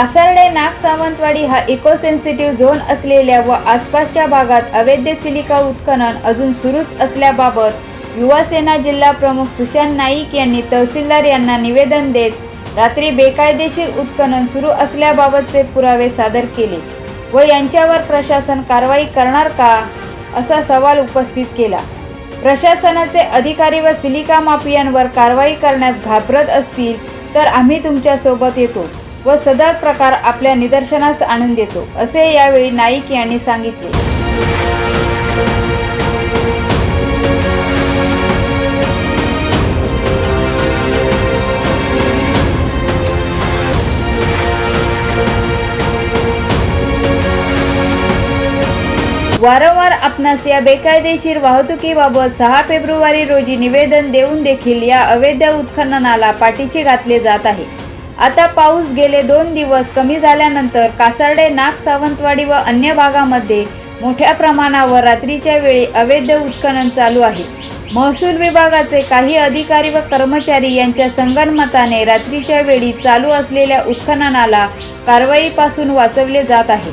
आसरडे नाग सावंतवाडी हा eco sensitive zone असलेल्या व आसपासच्या भागात अवैध सिलिका उत्खनन अजून सुरूच असल्याबाबत युवासेना जिल्हा प्रमुख सुशांत नाईक यांनी तहसीलदार यांना निवेदन देत रात्री बेकायदेशीर उत्खनन सुरू असल्याबाबतचे पुरावे सादर केले. व यांच्यावर प्रशासन कारवाई करणार का? असा सवाल उपस्थित केला. प्रशासनाचे अधिकारी व सिलिका माफियांवर कारवाई करण्यास घाबरत असतील तर आम्ही तुमच्यासोबत येतो. व सदर प्रकार आपल्या निदर्शनास आणून देतो असे यावेळी नाईक यांनी सांगितले. वारंवार आपणास या बेकायदेशीर वाहतुकीबाबत सहा फेब्रुवारी रोजी निवेदन देऊन देखील या अवैध उत्खननाला पाठीशी घातले जात आहे. आता पाऊस गेले दोन दिवस कमी झाल्यानंतर कासारडे नाग सावंतवाडी व अन्य भागामध्ये मोठ्या प्रमाणावर रात्रीच्या वेळी अवैध उत्खनन चालू आहे. महसूल विभागाचे काही अधिकारी व कर्मचारी यांच्या संगनमताने रात्रीच्या वेळी चालू असलेल्या उत्खननाला कारवाईपासून वाचवले जात आहे.